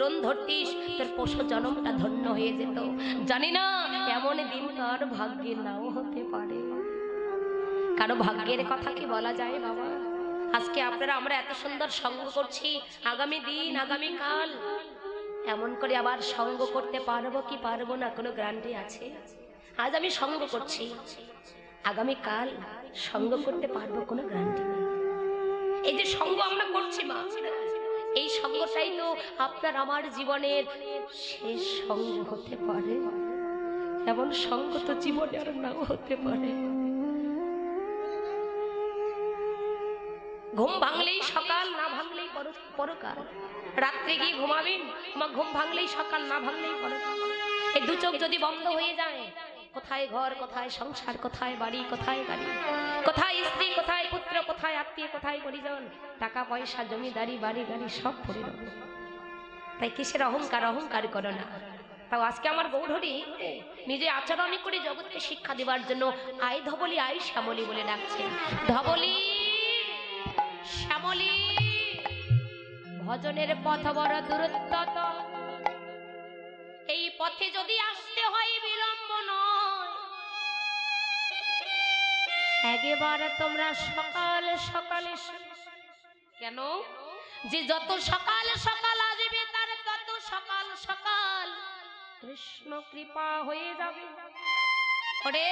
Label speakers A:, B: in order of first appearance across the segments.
A: চরণ ধরতিস, তোর পশু জন্মটা ধন্য হয়ে যেত। জানি না, এমন দিন কার ভাগ্যে নাও হতে পারে। কারও ভাগ্যের কথা কি বলা যায় বাবা? আজকে আপনারা, আমরা এত সুন্দর সঙ্গ করছি, আগামী দিন, আগামী কাল। এমন করে আবার সঙ্গ করতে পারব কি পারব না, কোনো গ্যারান্টি আছে? আজ আমি সঙ্গ করছি। আগামী কাল সঙ্গ করতে পারব, কোনো গ্যারান্টি নেই। এই যে সঙ্গ আমরা করছি মা এই সঙ্গটাই তো আপনার আমার জীবনের শেষ সঙ্গ হতে পারে। এমন সঙ্গ তো জীবনে আর নাও হতে পারে। ঘুম ভাঙলেই সকাল, না ভাঙলেই পর- পরকাল। রাত্রে গিয়ে ঘুমাবেন আমার ঘুম ভাঙলেই সকাল, না ভাঙলেই পরকাল। এই দু চোখ যদি বন্ধ হয়ে যায়, কোথায় ঘর, কোথায় সংসার, কোথায় বাড়ি, কোথায় গাড়ি? কোথায় স্ত্রী, কোথায় পুত্র কোথায়, আত্মীয় কোথায়, পরিজন? টাকা পয়সা, জমিদারি, বাড়ি, গাড়ি, সব পড়ে তাই কিসের অহংকার? অহংকার করো না। তাও আজকে আমার গৌরহরি নিজে আচরণ করে জগৎকে শিক্ষা দেওয়ার জন্য আই ধবলি, আই শ্যামলি বলে ডাকছেন ধবলি, শ্যামলি, ভজনের পথ বড় দূরত্বত এই পথে যদি আসতে হয় বিলম্ব নয়। একেবারে তোমরা সকাল সকালে কেন? যে যত সকাল সকাল আসবে, তার তত সকাল সকাল কৃষ্ণ কৃপা হয়ে যাবে। ওরে,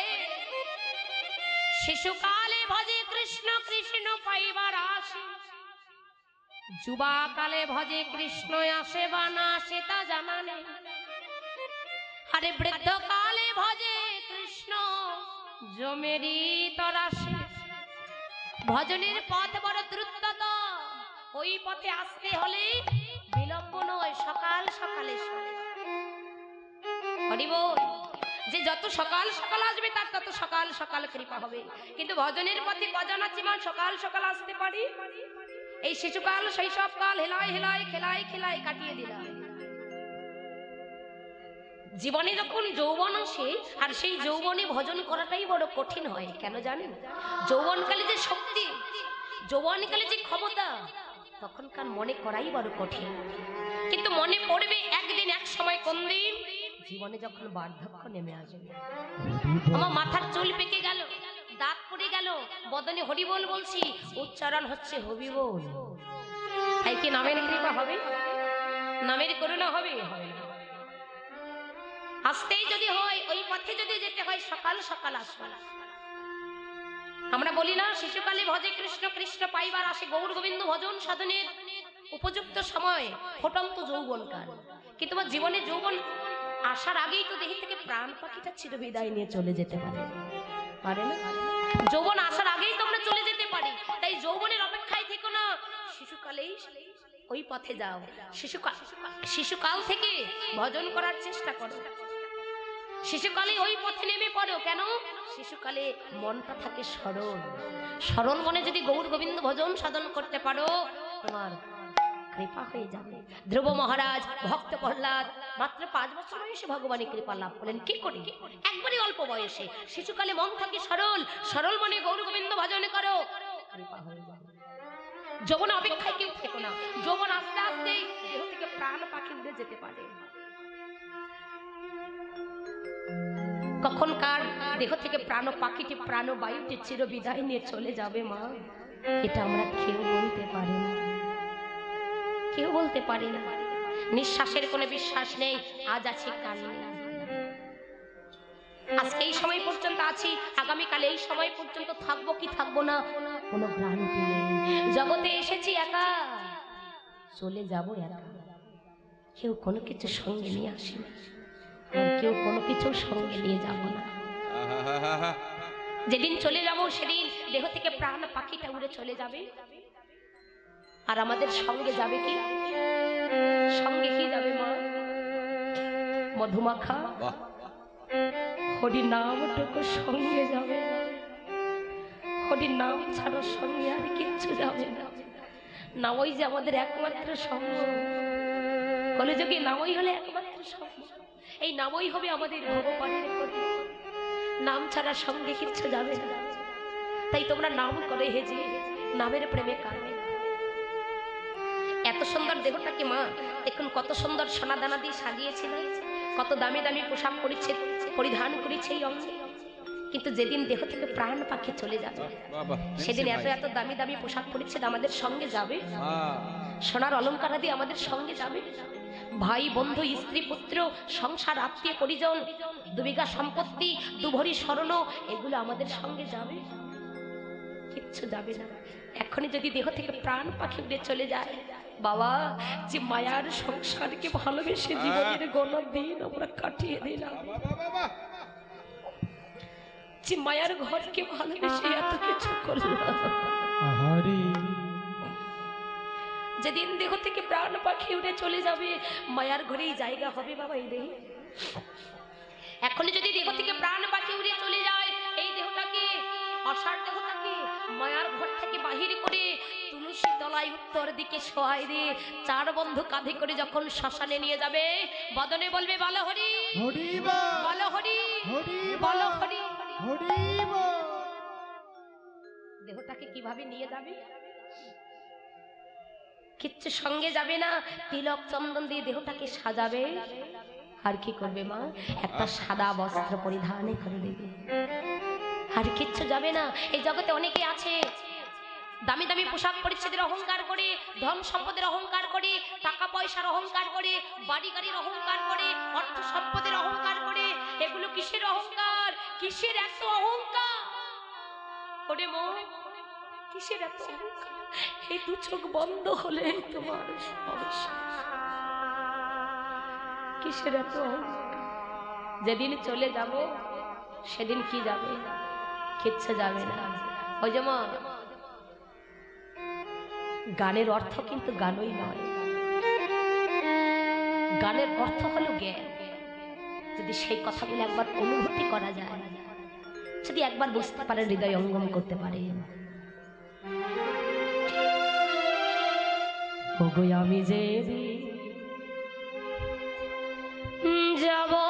A: শিশুকালে ভজে কৃষ্ণ কৃষ্ণ পাইবার আসে যুবাকালে ভজে কৃষ্ণ আসে বা না আসে তা জানা নেই। আরে বৃদ্ধকালে ভজে জমেরি তরাসে ভজনের পথ বড় দ্রুতত ওই পথে আসতে হলে বিলম্ব নয়, সকাল সকালে যে যত সকাল সকাল আসবে, তার তত সকাল সকাল কৃপা হবে। কিন্তু ভজনের পথে গজানা চিমান সকাল সকাল আসতে পারি? এই শিশুকাল, শৈশবকাল, হেলায় হেলায়, খেলায় খেলায় কাটিয়ে দিলাম। জীবনে যখন যৌবন আসে, আর সেই যৌবনে ভজন করাটাই বড় কঠিন হয়, কেন জানেন? যৌবনকালে যে শক্তি, যৌবনকালে যে ক্ষমতা, তখনকার মনে করাই বড় কঠিন। কিন্তু মনে পড়বে একদিন, এক সময়, কোন দিন? জীবনে যখন বার্ধক্য নেমে আসবে। আমার মাথার চুল পেকে গেল দাঁত পড়ে গেল, বদনে হরিবোল বলছি, উচ্চারণ হচ্ছে হবিবোল। তাই কি নামের কৃপা হবে? নামের করুণা হবে হবে। আসতেই যদি হয়, ওই পথে যদি যেতে হয়, সকাল সকাল আসবে। আমরা বলি না, শিশুকালে ভজে কৃষ্ণ কৃষ্ণ পাইবার আসে গৌর গোবিন্দ ভজন সাধনের উপযুক্ত সময়, ফোটন্ত যৌবনকাল কিন্তু তোমার জীবনে যৌবন আসার আগেই তো দেহি থেকে প্রাণ পাখিটা চির বিদায় নিয়ে চলে যেতে পারে। পারে না? যৌবন আসার আগেই তো আমরা চলে যেতে পারি। তাই যৌবনের অপেক্ষায় থেকো না, শিশুকালেই ওই পথে যাও। শিশুকাল শিশুকাল থেকে ভজন করার চেষ্টা করো। শিশুকালে ওই পথে নেমে পড়ো কেন? শিশুকালে মনটা থাকে সরল। সরল মনে যদি গৌর গোবিন্দ ভজন সাধন করতে পারো, তোমার কৃপা হয়ে যাবে। ধ্রুব মহারাজ, ভক্ত প্রহ্লাদ, মাত্র পাঁচ বছর বয়সে ভগবানের কৃপা লাভ করলেন। কি করে? একবারই অল্প বয়সে। শিশুকালে মন থাকে সরল। সরল মনে গৌর গোবিন্দ ভজন করো। কৃপা হয়ে যাবে। যৌবন অপেক্ষায় কেউ থেকো না। যৌবন আস্তে আস্তে দেহ থেকে প্রাণ পাখি উড়ে যেতে পারে। কখন কার দেহ থেকে প্রাণ পাখিটি, প্রাণ বায়ুটি চির বিদায় নিয়ে চলে যাবে মা। এটা আমরা কেউ বলতে পারি না। কেউ বলতে পারি না। নিঃশ্বাসের কোনো বিশ্বাস নেই। আজ আছে, কাল আজকে এই সময় পর্যন্ত আছি, আগামীকালে এই সময় পর্যন্ত থাকব কি থাকব না, কোনো গ্রান্টি নেই। জগতে এসেছি একা, চলে যাব একা। কেউ কোনো কিছু সঙ্গে নিয়ে আসি না আর কেউ কোনো কিছু সঙ্গে নিয়ে যাব না। যেদিন চলে যাব সেদিন দেহ থেকে প্রাণ পাখিটা উড়ে চলে যাবে। আর আমাদের সঙ্গে যাবে কি? সঙ্গে কি যাবে মা? মধুমাখা? হরি নামটুকু সঙ্গে যাবে। হরি নাম ছাড়া সঙ্গে আর কিচ্ছু যাবে না। নামই যে আমাদের একমাত্র সঙ্গ। বলে যোগে নামই হলে একমাত্র এই নামই হবে আমাদের ভগবানের নাম ছাড়া সঙ্গে কিচ্ছু যাবে না। তাই তোমরা নাম করে হেজি নামের প্রেমে কারণে এত সুন্দর দেহটাকে মা? দেখুন কত সুন্দর সোনা দানা দিয়ে সাজিয়েছিল কত দামি দামি পোশাক পরিচ্ছে পরিধান করেছে এই অঙ্গে। কিন্তু যেদিন দেহ থেকে প্রাণ পাখি চলে যাবে সেদিন এত এত দামি দামি পোশাক পরিচ্ছেদ আমাদের সঙ্গে যাবে।
B: হ্যাঁ।
A: সোনার অলঙ্কারাদি আমাদের সঙ্গে যাবে। ভাই বন্ধু স্ত্রী পুত্র সংসার আত্মীয় পরিজন দুবিঘা সম্পত্তি দুভরি স্মরণ এগুলো আমাদের সঙ্গে যাবে? কিচ্ছু যাবে না। এখনই যদি দেহ থেকে প্রাণ পাখি উড়ে চলে যায় বাবা যে মায়ার সংসারকে ভালোবেসে জীবনের গণ দিন আমরা কাটিয়ে দিলাম।
B: বাবা বাবা
A: যে মায়ার ঘরকে ভালোবেসে এত কিছু করলাম।
C: আহারে।
A: যেদিন দেহ থেকে প্রাণ পাখি উড়ে চলে যাবে মায়ার ঘরেই জায়গা হবে বাবা এই দেহে। এখনই যদি দেহ থেকে প্রাণ পাখি উড়ে চলে যায় এই দেহটাকে অসার দেহটাকে মায়ার ঘর থেকে বাহির করে তুলসী তলায় উত্তর দিকে সহায় দিয়ে চার বন্ধু কাঁধে করে যখন শ্মশানে নিয়ে যাবে বদনে বলবে বলো হরি বলো হরি বলো হরি। দেহটাকে কীভাবে নিয়ে যাবে? কিচ্ছু সঙ্গে যাবে না। তিলক চন্দন দিয়ে দেহটাকে সাজাবে। আর কি করবে মা? একটা সাদা বস্ত্র পরিধানে করে দেবে। আর কিচ্ছু যাবে না। এই জগতে অনেকে আছে। দামি দামি পোশাক পরিচ্ছেদের অহংকার করে, ধন সম্পদের অহংকার করে, টাকা পয়সার অহংকার করে, বাড়ি গাড়ির অহংকার করে, অর্থ সম্পদের অহংকার করে। এগুলো কিসের অহংকার? কিসের এত অহংকার? ওরে মো কিসের এত? এই দু চোখ বন্ধ হলে তোমার কিসের এত যেদিন চলে যাব, সেদিন কি যাবে? কিচ্ছু যাবে না। ওই যেমন, গানের অর্থ কিন্তু গানই নয়। গানের অর্থ হলো জ্ঞান। যদি সেই কথাগুলো একবার অনুভূতি করা যায়, যদি একবার বুঝতে পারেন হৃদয় অঙ্গম করতে পারেন ওগো আমি যে যাব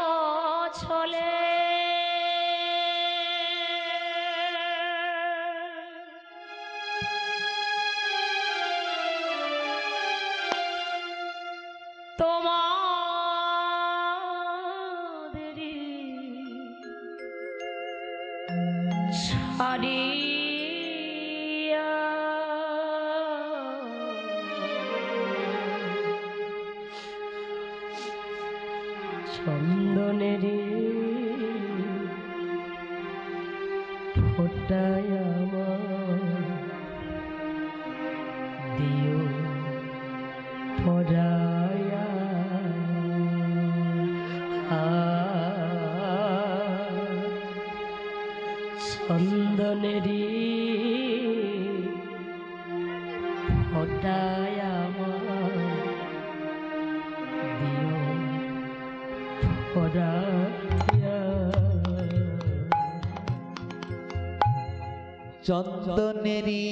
A: চন্দনেরি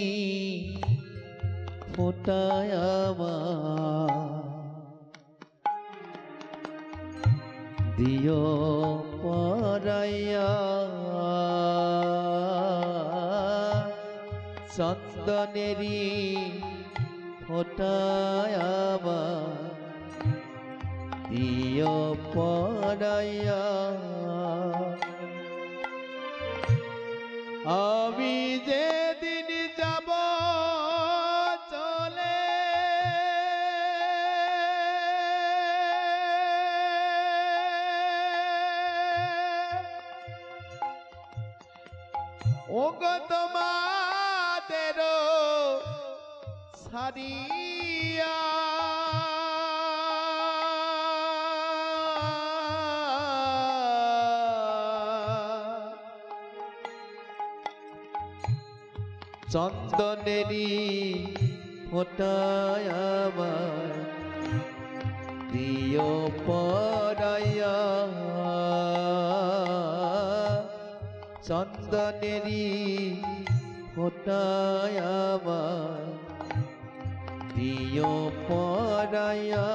A: ফোটায় দিও
D: পরাইয়া। চন্দনেরি ফোটায় দিও পরাইয়া। আমি যেদিন যাব চলে। ওগো তোমাদের সারিয়া চন্দনেরি ফোটায় আমার প্রিয় পরাইয়া চন্দনেরি ফোটায় আমার প্রিয় পরাইয়া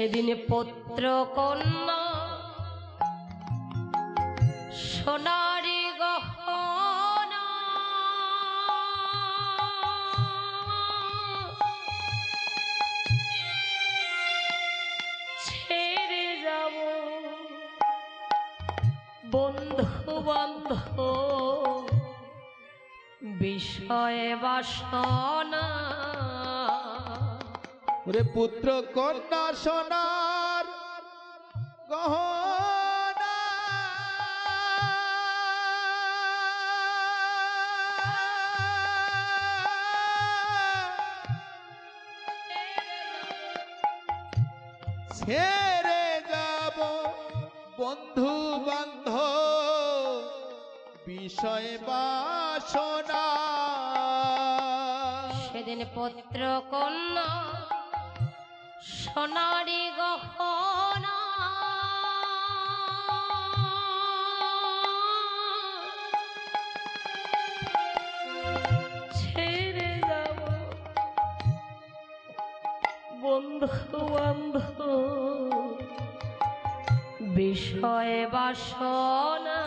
A: সেদিন পুত্র কন্যা সোনারি গহনা ছেড়ে যাব। বন্ধু বান্ধব বিষয় বাসনা
D: ওরে পুত্র কন্যা সোনার গহনা। ছেড়ে যাব বন্ধু বান্ধব বিষয় বাসনা।
A: সেদিন পুত্র কন্যা সোনারি গহনা। ছেড়ে যাব। বন্ধু বান্ধব বিষয় বাসনা।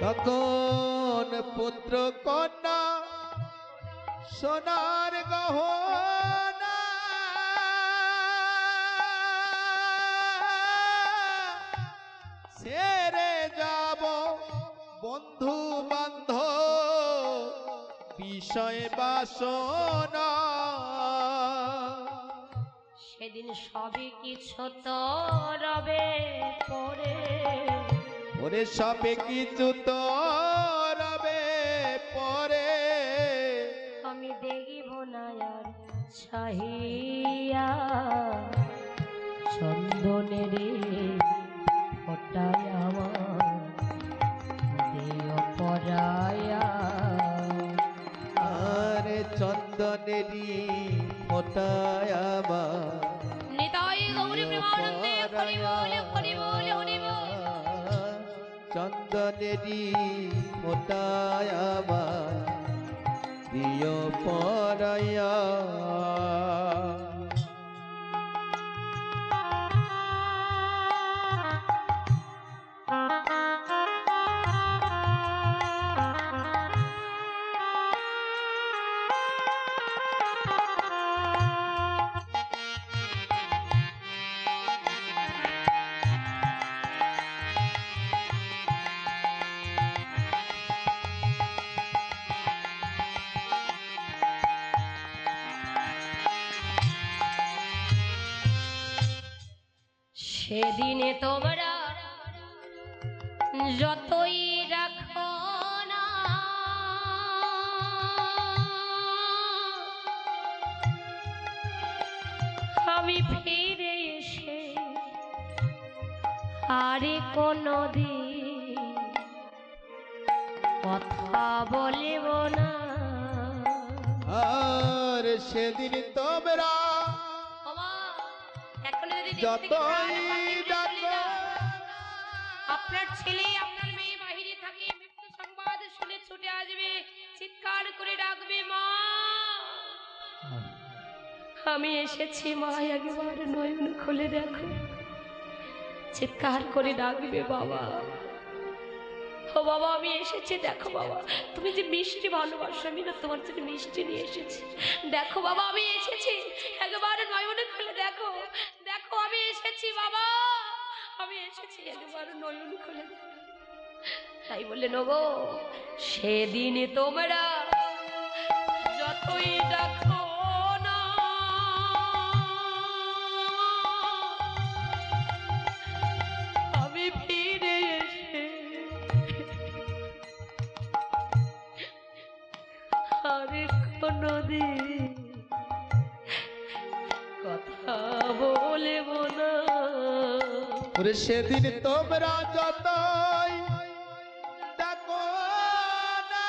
D: তখন পুত্র কন্যা সোনার গহনা বন্ধু বান্ধব বিষয় বাসনা।
A: সেদিন সবই কিছু তো রবে পরে।
D: ওরে সবে কিছু তো রবে পরে।
A: আমি দেখিব না আর চাহিয়া চন্দনের
D: চন্দনেরই মোটায় আমার
A: নিতাই গৌরী প্রেমানন্দে হরি বল হরি বল হরি বল
D: চন্দনেরই মোটায় আমার প্রিয় পরায়া।
A: সেদিনে তোমরা যতই রাখো না, আমি ফিরে এসে আরে কোনো দিন কথা বলিব না।
D: আর সেদিন তোমরা যতই ডাকো
A: আপনার ছেলে, আপনার মেয়ে বাহিরে থাকে, মৃত্যু সংবাদ শুনে ছুটে আসবে, চিৎকার করে ডাকবে, মা। আমি এসেছি, মা, একবার নয়ন খুলে দেখো। চিৎকার করে ডাকবে, বাবা। ও বাবা, আমি এসেছি, দেখো বাবা। তুমি যে মিষ্টি ভালোবাসো, আমি না তোমার জন্য মিষ্টি নিয়ে এসেছি। দেখো বাবা, আমি এসেছি। একবার নয়নে খুলে দেখো। এসেছি বাবা আমি এসেছি একবার নয়ন খুলে। তাই বললেন নব সেদিন তোমরা যতই দেখো
D: ওরে সেদিন তোমরা যতই ডাকো না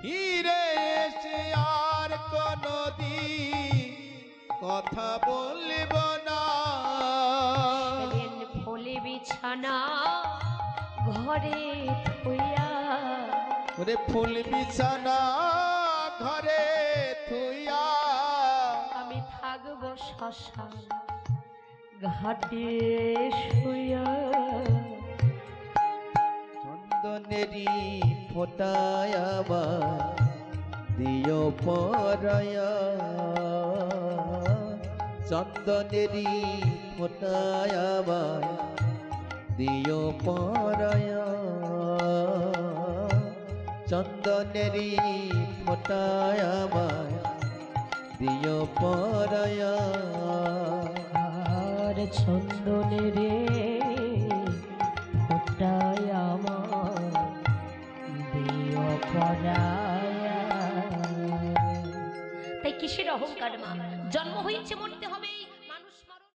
D: ফিরে এসে আর কোনদিন কথা বলব না।
A: ফুলে বিছানা ঘরে থইয়া
D: ফুল বিছানা ঘরে থুইয়া
A: আমি থাকব শ্মশান ঘাটে শুয়া
D: চন্দনেরি ফোটায় আবার দিও পরায়া। চন্দনেরি ফোটায় আবার দিও পরায়া। চন্দনেরি ফোটায় আবার দিও পরায়া।
A: আর চন্দনে রে ফোটায় আমার দিও পরায়া। তাই কিসের অহংকার মা? জন্ম হয়েছে মরতে হবে।